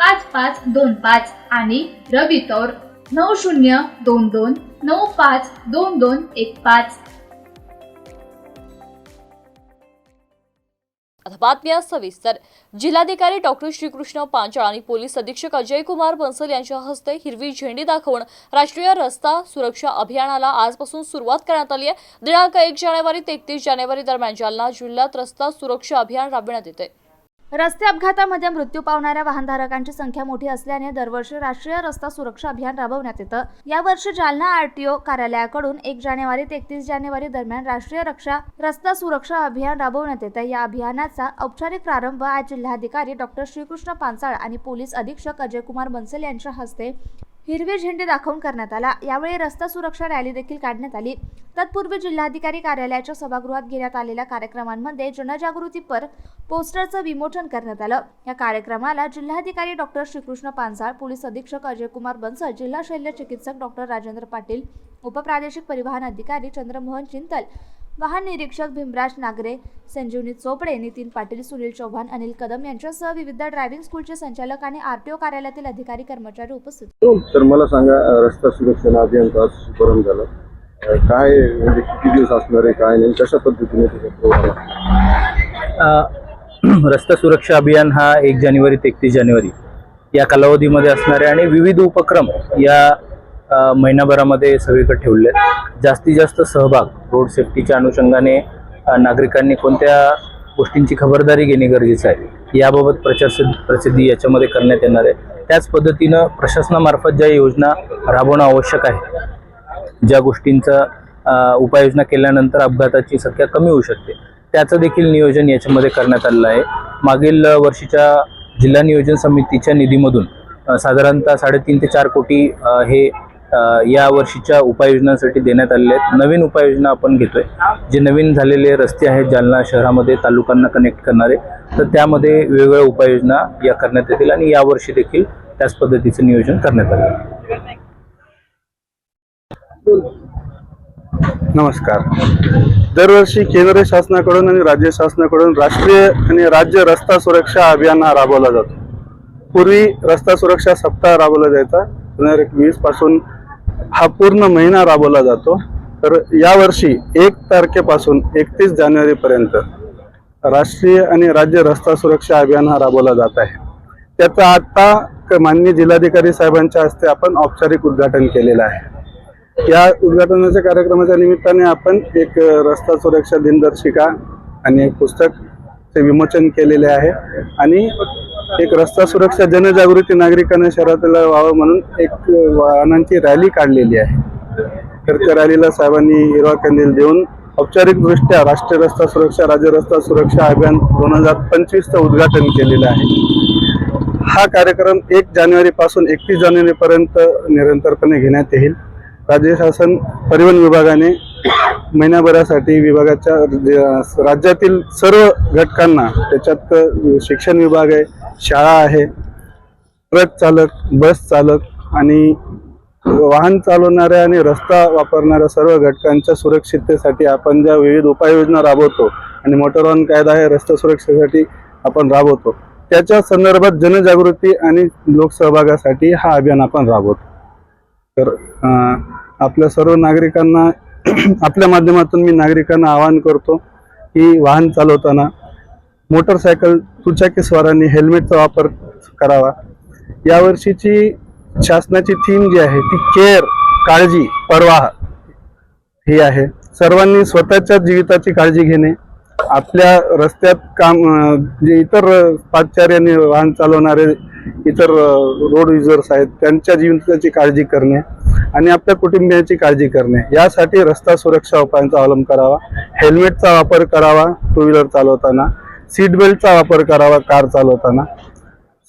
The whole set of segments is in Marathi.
पाच पाच दोन पाच आणि रवी तौर नऊ शून्य दोन दोन नऊ पाच दोन दोन एक पाच. बातम्या सविस्तर. जिल्हाधिकारी डॉक्टर श्रीकृष्ण पांचाळ आणि पोलीस अधीक्षक अजय कुमार बन्सल यांच्या हस्ते हिरवी झेंडी दाखवून राष्ट्रीय रस्ता सुरक्षा अभियानाला आजपासून सुरुवात करण्यात आली आहे. दिनांक एक जानेवारी ते एकतीस जानेवारी दरम्यान जालना जिल्ह्यात रस्ता सुरक्षा अभियान राबविण्यात येते रस्ते अपघातामध्ये मृत्यू पावणाऱ्या वाहनधारकांची संख्या मोठी असल्याने दरवर्षी राष्ट्रीय रस्ता सुरक्षा अभियान राबवण्यात येतं. यावर्षी जालना आरटीओ कार्यालयाकडून एक जानेवारी ते एकतीस जानेवारी दरम्यान राष्ट्रीय रक्षा रस्ता सुरक्षा अभियान राबवण्यात येतं. या अभियानाचा औपचारिक प्रारंभ आज जिल्हाधिकारी डॉक्टर श्रीकृष्ण पांचाळ आणि पोलीस अधीक्षक अजय कुमार बन्सल यांच्या हस्ते हिरवे झेंडे दाखवून करण्यात आला. यावेळी रस्ता सुरक्षा रॅली देखील काढण्यात आली. तत्पूर्वी जिल्हाधिकारी कार्यालयाच्या सभागृहात घेण्यात आलेल्या कार्यक्रमांमध्ये जनजागृतीपर पोस्टरचं विमोचन करण्यात आलं. या कार्यक्रमाला जिल्हाधिकारी डॉक्टर श्रीकृष्ण पानसाळ पोलीस अधीक्षक अजयकुमार बन्सल जिल्हा शल्य चिकित्सक डॉक्टर राजेंद्र पाटील उपप्रादेशिक परिवहन अधिकारी चंद्रमोहन चिंतल वाहन निरीक्षक भीमराज नागरे संजीवनी चोपडे नितीन पाटील सुनील चौहान अनिल कदम यांच्यासह विविध ड्रायव्हिंग स्कूलचे संचालक आणि आरटीओ कार्यालयातील अधिकारी कर्मचारी उपस्थित होते. तर मला सांगा रस्ता सुरक्षा अभियान आज शुभारंभ झाला काय म्हणजे किती दिवस असणार आहे काय नाही कशा पद्धतीने रस्ता सुरक्षा अभियान हा एक जानेवारी ते एकतीस जानेवारी या कालावधीमध्ये असणारे आणि विविध उपक्रम या महिनाभरामध्ये सगळीकडे ठेवले आहेत जास्तीत जास्त सहभाग रोड सेफ्टीच्या अनुषंगाने नागरिकांनी कोणत्या गोष्टींची खबरदारी घेणे गरजेचं आहे याबाबत प्रचार प्रसिद्धी याच्यामध्ये करण्यात येणार आहे. त्याच पद्धतीनं प्रशासनामार्फत ज्या योजना राबवणं आवश्यक आहे ज्या गोष्टींचा उपाययोजना केल्यानंतर अपघाताची संख्या कमी होऊ शकते त्याचं देखील नियोजन याच्यामध्ये करण्यात आलेलं आहे. मागील वर्षीच्या जिल्हा नियोजन समितीच्या निधीमधून साधारणतः साडेतीन ते चार कोटी हे या वर्षीच्या उपाययोजनांसाठी देण्यात आलेले आहेत. नवीन उपाययोजना आपण घेतोय. जे नवीन झालेले रस्ते आहेत जालना शहरामध्ये तालुक्यांना कनेक्ट करणारे तर त्यामध्ये वेगवेगळ्या उपाययोजना या करण्यात येतील आणि यावर्षी देखील त्याच पद्धतीचं नियोजन करण्यात आलं. नमस्कार. दरवर्षी केंद्र शासनाकडून आणि राज्य शासनाकडून राष्ट्रीय आणि राज्य रस्ता सुरक्षा अभियान हा राबवला जातो. पूर्वी रस्ता सुरक्षा सप्ताह राबवला जायचा. दोन हजार एकवीसपासून हा पूर्ण महिना राबवला जातो. तर यावर्षी एक तारखेपासून एकतीस जानेवारीपर्यंत राष्ट्रीय आणि राज्य रस्ता सुरक्षा अभियान हा राबवला जात आहे. त्याचं आत्ता क- माननीय जिल्हाधिकारी साहेबांच्या हस्ते आपण औपचारिक उद्घाटन केलेलं आहे. या उद्घाटनाच्या कार्यक्रमाच्या निमित्ताने आपण एक रस्ता सुरक्षा दिनदर्शिका आणि एक पुस्तकचे विमोचन केलेले आहे. आणि एक रस्ता सुरक्षा जनजागृती नागरिकांना शहरातला व्हावं म्हणून एक वाहनांची रॅली काढलेली आहे. तर त्या रॅलीला साहेबांनी हिरवा कंदील देऊन औपचारिकदृष्ट्या राष्ट्रीय रस्ता सुरक्षा राज्य रस्ता सुरक्षा अभियान दोन हजार पंचवीसचं उद्घाटन केलेलं आहे. हा कार्यक्रम एक जानेवारीपासून एकतीस जानेवारीपर्यंत निरंतरपणे घेण्यात येईल. राज्य शासन परिवहन विभागाने महिन्याभरासाठी विभागाच्या राज्यातील सर्व घटकांना त्याच्यात शिक्षण विभाग आहे शाळा आहे ट्रक चालक बस चालक आणि वाहन चालवणाऱ्या आणि रस्ता वापरणाऱ्या सर्व घटकांच्या सुरक्षिततेसाठी आपण ज्या विविध उपाययोजना राबवतो आणि मोटर वाहन कायदा आहे रस्ता सुरक्षेसाठी आपण राबवतो. त्याच्या संदर्भात जनजागृती आणि लोकसहभागासाठी हा अभियान आपण राबवतो. तर आपल्या सर्व नागरिकांना आपल्या माध्यमातून मी नागरिकांना आवाहन करतो की वाहन चालवताना मोटरसायकल दुचाकीस्वारांनी हेल्मेटचा वापर करावा. यावर्षीची शासनाची थीम जी आहे ती केअर काळजी परवाह ही आहे. सर्वांनी स्वतःच्या जीविताची काळजी घेणे आपल्या रस्त्यात काम जे इतर अं, वाहन चालवणारे इतर रोड युजर्स आहेत त्यांच्या जीवनाची काळजी करणे आणि आपल्या कुटुंबियांची काळजी करणे. यासाठी रस्ता सुरक्षा उपायांचा अवलंब करावा हेल्मेटचा वापर करावा टू व्हीलर चालवताना सीट बेल्टचा वापर करावा कार चालवताना.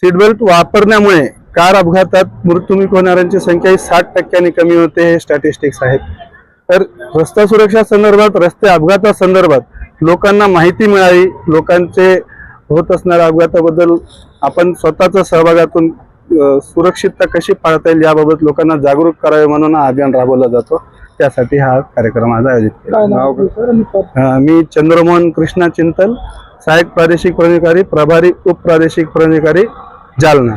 सीट बेल्ट वापरण्यामुळे कार अपघातात मृत्युमुख होणाऱ्यांची संख्या ही साठ टक्क्यांनी कमी होते हे स्टॅटिस्टिक्स आहेत. तर रस्ता सुरक्षा संदर्भात रस्ते अपघातासंदर्भात लोकांना माहिती मिळावी लोकांचे होत असणाऱ्या अपघाताबद्दल आपण स्वतःच्या सहभागातून सुरक्षितता कशी पाळता येईल याबाबत लोकांना जागरूक करावे म्हणून हा अभियान राबवला जातो. त्यासाठी हा कार्यक्रम आज आयोजित केला. मी चंद्रमोहन कृष्णा चिंतल सहाय्यक प्रादेशिक प्राधिकारी प्रभारी उपप्रादेशिक प्राधिकारी जालना.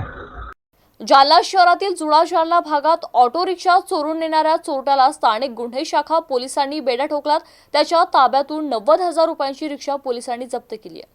जालना शहरातील जुना जालना भागात ऑटो रिक्षा चोरून नेणाऱ्या चोरट्याला स्थानिक गुन्हे शाखा पोलिसांनी बेड्या ठोकलात. त्याच्या ताब्यातून नव्वद हजार रुपयांची रिक्षा पोलिसांनी जप्त केली आहे.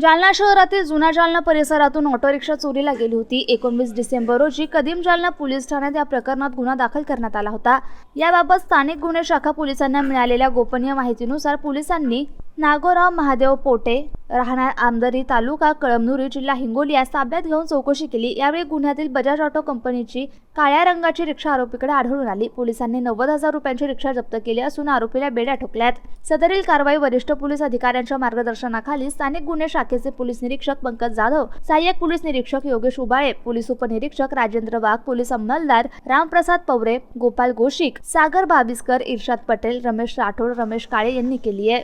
जालना शहरातील जुना जालना परिसरातून ऑटो रिक्षा चोरीला गेली होती. एकोणवीस डिसेंबर रोजी कदीम जालना पोलीस ठाण्यात या प्रकरणात गुन्हा दाखल करण्यात आला होता. याबाबत स्थानिक गुन्हे शाखा पोलिसांना मिळालेल्या गोपनीय माहितीनुसार पोलिसांनी नागोराव महादेव पोटे राहणार आमदरी तालुका कळमनुरी जिल्हा हिंगोली या ताब्यात घेऊन चौकशी केली. यावेळी गुन्ह्यातील बजाज ऑटो कंपनीची काळ्या रंगाची रिक्षा आरोपीकडे आढळून आली. पोलिसांनी नव्वद हजार रुपयांची रिक्षा जप्त केली असून आरोपीला बेड्या ठोकल्यात. सदरील कारवाई वरिष्ठ पोलीस अधिकाऱ्यांच्या मार्गदर्शनाखाली स्थानिक गुन्हे शाखेचे पोलीस निरीक्षक पंकज जाधव सहाय्यक पोलीस निरीक्षक योगेश उबाळे पोलीस उपनिरीक्षक राजेंद्र वाघ पोलीस अंमलदार रामप्रसाद पवरे गोपाल गोशिक सागर बाबिस्कर इर्शाद पटेल रमेश राठोड रमेश काळे यांनी केली आहे.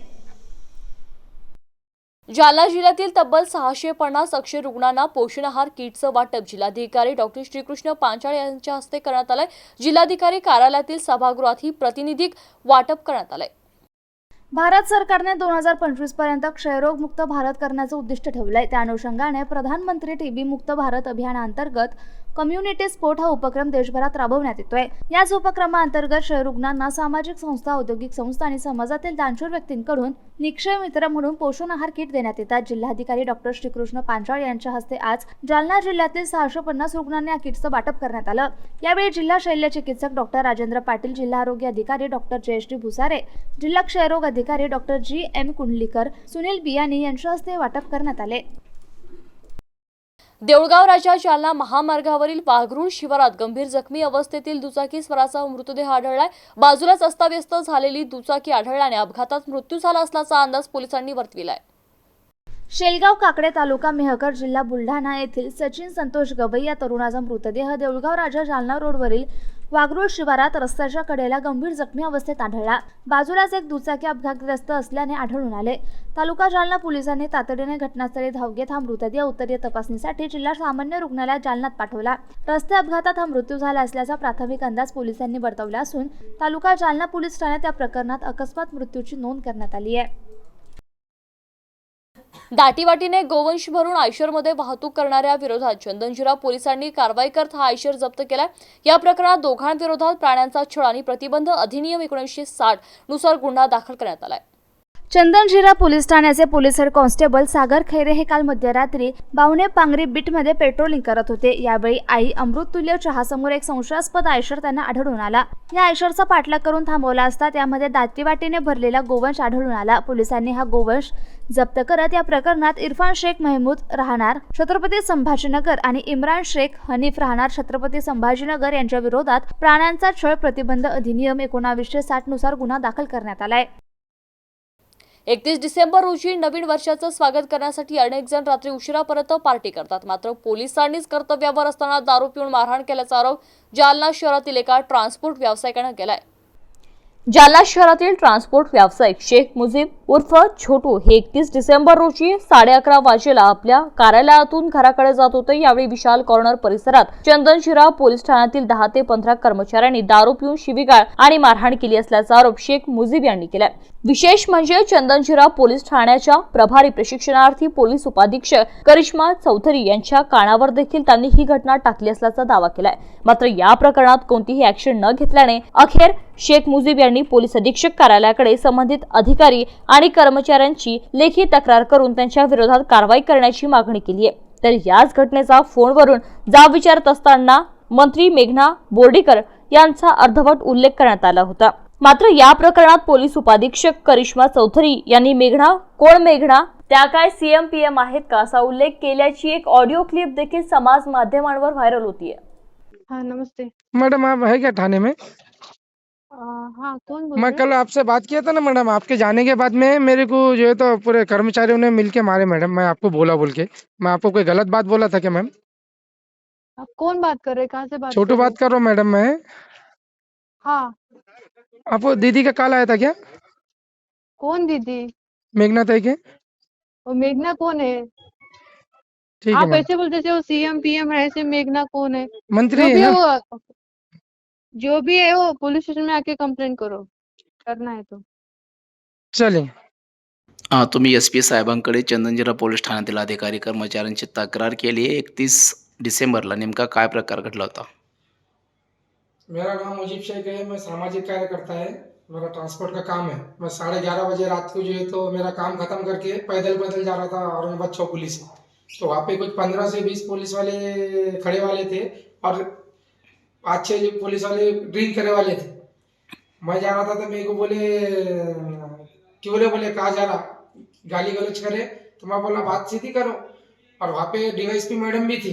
जालना जिल्ह्यातील तब्बल सहाशे पन्नास अक्षय रुग्णांना पोषण आहार किटचं वाटप. जिल्हाधिकारी डॉक्टर श्रीकृष्ण पांचाळ यांच्या हस्ते करण्यात आलंय. जिल्हाधिकारी कार्यालयातील सभागृहात ही प्रतिनिधिक वाटप करण्यात आलंय. भारत सरकारने दोन हजार पंचवीसपर्यंत क्षयरोग मुक्त भारत करण्याचं उद्दिष्ट ठेवलंय. त्या अनुषंगाने प्रधानमंत्री टीबी मुक्त भारत अभियानाअंतर्गत कम्युनिटी स्पोर्ट हा उपक्रम देशभरात राबवण्यात येतोय. याच उपक्रमाअंतर्गत क्षयरुग्णांना सामाजिक संस्था औद्योगिक संस्था आणि समाजातील दानशूर व्यक्तींकडून निक्षय मित्र म्हणून पोषण आहार किट देण्यात येतात. जिल्हाधिकारी डॉक्टर श्रीकृष्ण पांचाळ यांच्या हस्ते आज जालना जिल्ह्यातील सहाशे पन्नास रुग्णांना या किटचं वाटप करण्यात आलं. यावेळी जिल्हा शल्य चिकित्सक डॉक्टर राजेंद्र पाटील जिल्हा आरोग्य अधिकारी डॉक्टर जयश्री भुसारे जिल्हा क्षयरोग अधिकारी doctor G M Kundlikar Sunil Biyani यांच्या हस्ते वाटप करण्यात आले. देऊळगाव राजा जालना महामार्गावरील वाघरुण शिवारात गंभीर जखमी अवस्थेतील दुचाकी स्वराचा मृतदेह आढळलाय. बाजूलाच अस्ताव्यस्त झालेली दुचाकी आढळल्याने अपघातात मृत्यू झाला असल्याचा अंदाज पोलिसांनी वर्तविलाय. शेलगाव काकडे तालुका मेहकर जिल्हा बुलढाणा येथील सचिन संतोष गवई या तरुणाचा मृतदेह देऊळगाव राजा जालना रोडवरील वागरूळ शिवारात रस्त्याच्या कडेला गंभीर जखमी अवस्थेत आढळला. बाजूलाच एक दुचाकी अपघातग्रस्त असल्याने आढळून आले. तालुका जालना पोलिसांनी तातडीने घटनास्थळी धाव घेत हा मृतदेह उत्तरीय तपासणीसाठी जिल्हा सामान्य रुग्णालयात जालन्यात पाठवला. रस्ते अपघातात हा मृत्यू झाला असल्याचा प्राथमिक अंदाज पोलिसांनी वर्तवला असून तालुका जालना पोलीस ठाण्यात या प्रकरणात अकस्मात मृत्यूची नोंद करण्यात आली आहे. दाटीवाटीने गोवंश भरून आयशरमध्ये वाहतूक करणाऱ्या विरोधात चंदनजिरा पोलिसांनी कारवाई करत हा आयशर जप्त केलाय. या प्रकरणात दोघांविरोधात प्राण्यांचा छळ आणि प्रतिबंध अधिनियम एकोणीसशे साठनुसार गुन्हा दाखल करण्यात आलाय. चंदनजिरा पोलीस ठाण्याचे police head constable Sagar Khaire हे काल मध्यरात्री बावणे पांगरी बीटमध्ये पेट्रोलिंग करत होते. यावेळी आई अमृततुल्य चहासमोर एक संशयास्पद आयशर त्यांना आढळून आला. या आयशरचा पाठलाग करून थांबवला असता त्यामध्ये दातीवाटीने भरलेला गोवंश आढळून आला. पोलिसांनी हा गोवंश जप्त करत या प्रकरणात इरफान शेख महमूद राहणार छत्रपती संभाजीनगर आणि इम्रान शेख हनीफ राहणार छत्रपती संभाजीनगर यांच्या विरोधात प्राण्यांचा छळ प्रतिबंध अधिनियम एकोणावीसशे साठनुसार गुन्हा दाखल करण्यात आलाय. एकतीस डिसेंबर रोजी नवीन वर्षाचं स्वागत करण्यासाठी अनेक जण रात्री उशिरापर्यंत पार्टी करतात. मात्र पोलिसांनीच कर्तव्यावर असताना दारू पिऊन मारहाण केल्याचा आरोप जालना शहरातील एका ट्रान्सपोर्ट व्यावसायिकानं केलाय. जालना शहरातील ट्रान्सपोर्ट व्यावसायिक शेख मुजीब उर्फ छोटू हे एकतीस डिसेंबर रोजी साडे अकरा वाजेला आपल्या कार्यालयातून घराकडे जात होते. यावेळी विशाल कॉर्नर परिसरात चंदनशिरा पोलीस ठाण्यातील दहा ते पंधरा कर्मचाऱ्यांनी दारू पिऊन शिवीगाळ आणि मारहाण केली असल्याचा आरोप शेख मुजीब यांनी केलाय. विशेष म्हणजे चंदनशिरा पोलीस ठाण्याच्या प्रभारी प्रशिक्षणार्थी पोलीस उपाधीक्षक करिश्मा चौधरी यांच्या कानावर देखील त्यांनी ही घटना टाकली असल्याचा दावा केलाय. मात्र या प्रकरणात कोणतीही ऍक्शन न घेतल्याने अखेर शेख मुजीब यांनी पोलीस अधीक्षक कार्यालयाकडे संबंधित अधिकारी आणि कर्मचाऱ्यांची लेखी तक्रार करून त्यांच्या विरोधात कारवाई करण्याची मागणी केली आहे. तर याच घटनेचा फोनवरून जाब विचारत असताना मंत्री मेघना बोर्डीकर यांचा अर्धवट उल्लेख करण्यात आला होता. मात्र या प्रकरणात पोलीस उपाधीक्षक करिश्मा चौधरी यांनी मेघना कोण मेघना त्या काय सीएम पीएम आहेत का असा उल्लेख केल्याची एक ऑडिओ क्लिप देखील समाज माध्यमांवर व्हायरल होतीये. हाँ नमस्ते. मैडम आप है क्या थाने में? आ, हाँ कौन बोल मैं रहे कल आपसे बात किया था ना मैडम आपके जाने के बाद में मेरे को जो है तो पूरे कर्मचारियों ने मिलके मारे मैडम मैं आपको बोला बोल के। मैं आपको कोई गलत बात बोला था क्या मैम? आप कौन बात कर रहे हैं? कहाँ से बात छोटू कर रहे बात कर रहा हूँ मैडम मैं। हाँ। आपको दीदी का कॉल आया था क्या? कौन दीदी? मेघना ताई के। वो मेघना कौन है? ठीक है आप मैम। ऐसे बोलते थे वो सीएम पीएम है ऐसे मेघना कौन है? मंत्री जो है भी ना? वो जो भी है वो पुलिस स्टेशन में आके कंप्लेन करो। करना है तो। चलिए हा तुम्ही एस पी साहेबांकडे चंदनजिरा पोलीस ठाण्यातील अधिकारी कर्मचाऱ्यांची तक्रार केली आहे एकतीस डिसेंबरला नेमका काय प्रकार घडला होता? मेरा नाम मुजीब शेख है मैं सामाजिक कार्यकर्ता है मेरा ट्रांसपोर्ट का काम है। मैं साढ़े ग्यारह बजे रात को जो है तो मेरा काम खत्म करके पैदल पैदल जा रहा था औरंगाबाद चौपुली पुलिस तो वहाँ पे कुछ पंद्रह से बीस पुलिस वाले खड़े वाले थे और पाँच छः जो पुलिस वाले ड्रिंक करे वाले थे। मैं जा रहा था तो मेरे को बोले, क्यों रे बोले, कहा जा रहा? गाली गलौज करे। तो मैं बोला, बात सीधी करो। और वहाँ पे डीवाईएसपी मैडम भी थी,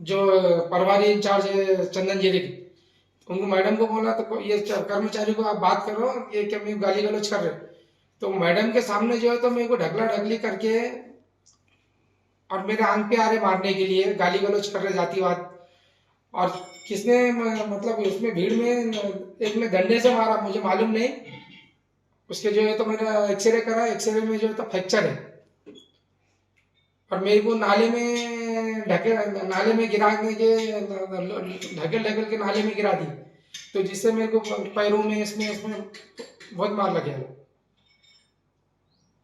जो प्रभारी इंचार्ज है चंदन जेरी की। उनको मैडम को बोला तो ये कर्मचारी को आप बात करो, ये क्या मैं गाली गलोच कर रहे? तो मैडम के सामने जो है तो मेरे को ढकला ढकली करके और मेरे आँख पे आ रहे मारने के लिए गाली गलोच कर रहे जातिवाद। और किसने मतलब उसमें भीड़ में, एक ने डंडे से मारा, मुझे मालूम नहीं। उसके जो है तो मेरा एक्सरे करा एक्सरे में जो है तो फ्रैक्चर है। और मेरे को नाले में ढके, नाले में गिराने के ढकेल ढकेल के नाले में गिरा दी। तो जिससे मेरे को पैरों में, इसमें इसमें बहुत मार लग गया।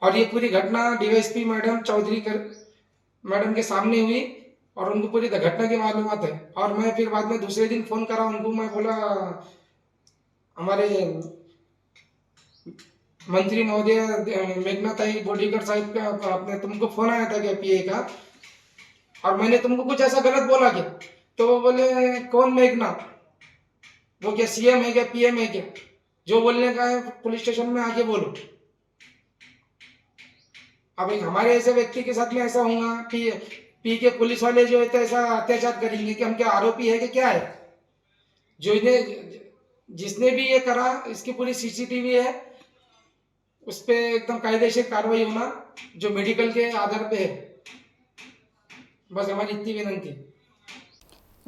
और ये पूरी घटना डीवाईएसपी मैडम चौधरी कर, मैडम के सामने हुई। और उनको पूरी घटना की मालूमात है। और मैं फिर बाद में दूसरे दिन फ़ोन करा उनको, मैं बोला, हमारे मंत्री महोदय मेघना ताई बोडीकर साहिब का आपने तुमको फ़ोन आया था क्या पीए का? और मैंने तुमको कुछ ऐसा गलत बोला क्या? तो वो बोले, कौन मेघना वो क्या सीएम है क्या, पीएम है क्या? जो बोलने का है, पुलिस स्टेशन में आके बोलो। अब एक हमारे ऐसे व्यक्ति के साथ में ऐसा होगा पी पी के पुलिस वाले जो है तो ऐसा अत्याचार करेंगे कि हम क्या आरोपी है कि क्या है? जो इन्हें, जिसने भी ये करा, इसकी पूरी सीसीटीवी है, उस पर एकदम कायदेशीर कार्रवाई होना, जो मेडिकल के आधार पे है। बस हमारी इतनी विनंती।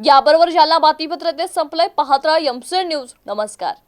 याबरोबर जालना बातमीपत्र ते संपलंय पाहत राहा न्यूज़, नमस्कार।